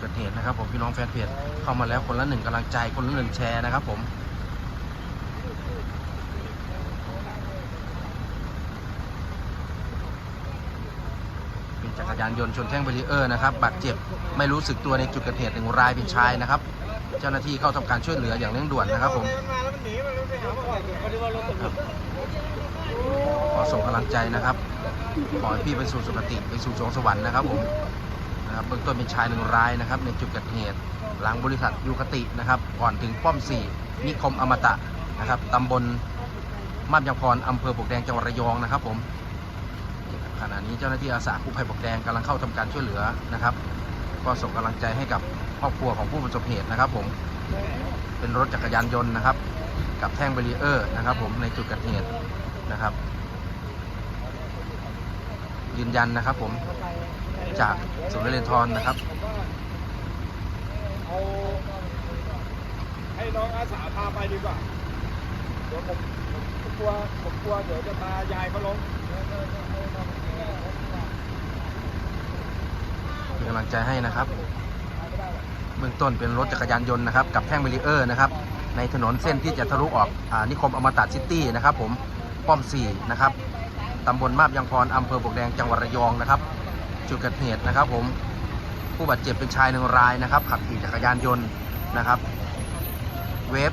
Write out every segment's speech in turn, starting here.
เกิดเหตุนะครับผมพี่น้องแฟนเพจเข้ามาแล้วคนละหนึ่งกำลังใจคนละหนึ่งแชร์นะครับผมเป็นจักรยานยนต์ชนแท่งเบรีเออร์นะครับบาดเจ็บไม่รู้สึกตัวในจุดเกิดเหตุหนึ่งรายเป็นชายนะครับ เจ้าหน้าที่เข้าทำการช่วยเหลืออย่างเร่งด่วนนะครับผมพอเขาเรียกว่ารถตำรวจขอส่งกำลังใจนะครับขอให้พี่ไปสู่สุคติไปสู่สวงสวรรค์นะครับผม นะครับเบื้องต้นเป็นชายหนึ่งรายนะครับ ในจุดเกิดเหตุ หลังบริษัทยูคตินะครับก่อนถึงป้อมสีนิคมอมตะนะครับตำบลมาบยางพรอำเภอปกแดงจังหวัดระยองนะครับผมขณะนี้เจ้าหน้าที่อาสากู้ภัยปกแดงกำลังเข้าทำการช่วยเหลือนะครับ ก็ส่งกำลังใจให้กับครอบครัวของผู้ประสบเหตุนะครับ ผมเป็นรถจักรยานยนต์นะครับ กับแท่งเบรีเออร์นะครับ ผมในจุดเกิดเหตุนะครับ ยืนยันนะครับผม จากศูนย์นเรนทรนะครับเอาให้น้องอาสาพาไปดีกว่าเดี๋ยวผมผมกลัวผมกลัวเดี๋ยวจะพายายเขาล้มเป็นกำลังใจให้นะครับ เบื้องต้นเป็นรถจักรยานยนต์นะครับ กับแท่งเบรีเออร์นะครับในถนนเส้นที่จะทะลุออกอานิคมอมตะซิตี้นะครับผมป้อมสี่นะครับตำบลมาบยางพรอำเภอปลวกแดงจังหวัดระยองนะครับ จุดเกิดเหตุนะครับ ผมผู้บาดเจ็บเป็นชายหนึ่งรายนะครับ ขับขี่จักรยานยนต์นะครับ เวฟ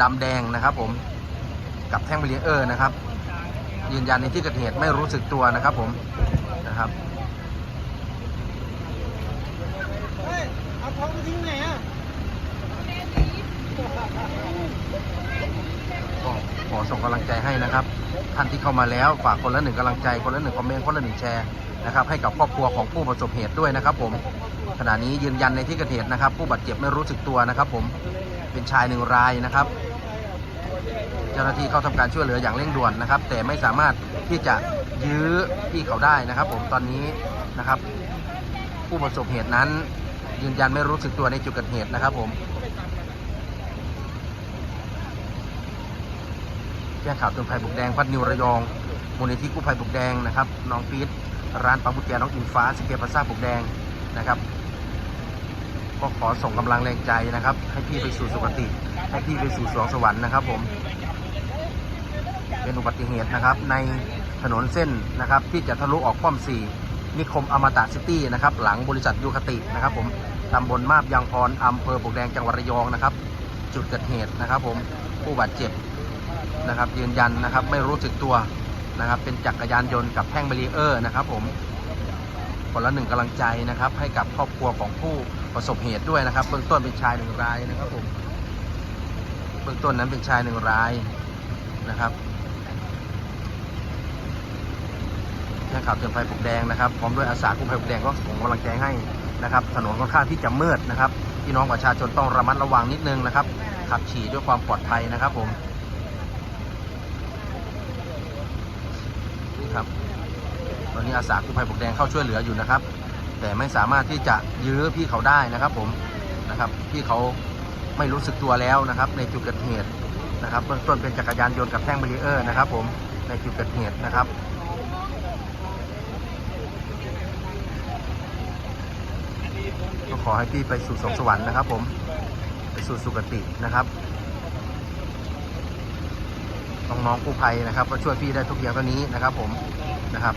ดำแดงนะครับ ผมกับแท่งเบรีเออร์นะครับ ยืนยันในที่เกิดเหตุไม่รู้สึกตัวนะครับ ผมนะครับเฮ้ยเอาท้องไปทิ้งไหนอะก็ขอส่งกำลังใจให้นะครับ ท่านที่เข้ามาแล้วฝากคนละหนึ่งกำลังใจคนละหนึ่งคอมเมนต์คนละหนึ่งแชร์ นะครับให้กับครอบครัวของผู้ประสบเหตุด้วยนะครับ ผมขณะนี้ยืนยันในที่เกิดเหตุนะครับ ผู้บาดเจ็บไม่รู้สึกตัวนะครับ ผมเป็นชายหนึ่งรายนะครับ เจ้าหน้าที่เข้าทำการช่วยเหลืออย่างเร่งด่วนนะครับ แต่ไม่สามารถที่จะยื้อพี่เขาได้นะครับ ผมตอนนี้นะครับ ผู้ประสบเหตุนั้น ยืนยันไม่รู้สึกตัวในจุดเกิดเหตุนะครับ ผมแจ้งข่าวเตือนภัยบุกแดงพัดนิวระยองมูลนิธิกู้ภัยบุกแดงนะครับน้องปี๊ด ร้านปั๊มบุญแจน้องอิงฟ้าสเกียร์พาซ่าบุกแดงนะครับก็ขอส่งกำลังแรงใจนะครับ ให้พี่ไปสู่สุคติให้พี่ไปสู่สวงสวรรค์นะครับ ผม เป็นอุบัติเหตุนะครับ ในถนนเส้นนะครับ ที่จะทะลุออกป้อมสี่นิคมอมตะซิตี้นะครับ หลังบริษัทยูคตินะครับ ผมตำบลมาบยางพรอำเภอปลวกแดงจังหวัดระยองนะครับ จุดเกิดเหตุนะครับ ผมผู้บาดเจ็บนะครับ ยืนยันนะครับ ไม่รู้สึกตัว นะครับ เป็นจักรยานยนต์กับแท่งเบรีเออร์นะครับผมคนละหนึ่งกำลังใจนะครับ ให้กับครอบครัวของผู้ประสบเหตุด้วยนะครับ เบื้องต้นเป็นชายหนึ่งรายนะครับผมเบื้องต้นนั้นเป็นชายหนึ่งรายนะครับแจ้งข่าวเตือนภัยปกแดงนะครับพร้อมด้วยอาสากู้ภัยปกแดงก็ส่งกำลังใจให้นะครับ ถนนค่อนข้างที่จะมืดนะครับพี่น้องประชาชนต้องระมัดระวังนิดนึงนะครับขับขี่ด้วยความปลอดภัยนะครับผม ครับ ตอนนี้อาสากู้ภัยปกแดงเข้าช่วยเหลืออยู่นะครับ แต่ไม่สามารถที่จะยื้อพี่เขาได้นะครับผมนะครับพี่เขาไม่รู้สึกตัวแล้วนะครับ ในจุดเกิดเหตุนะครับเบื้องต้นเป็นจักรยานยนต์กับแท่งเบรีเออร์นะครับผมในจุดเกิดเหตุนะครับก็ขอให้พี่ไปสู่สวงสวรรค์นะครับผม ไปสู่สุคตินะครับ น้องๆกู้ภัยนะครับ ก็ช่วยพี่ได้ทุกอย่างตอนนี้นะครับผมนะครับ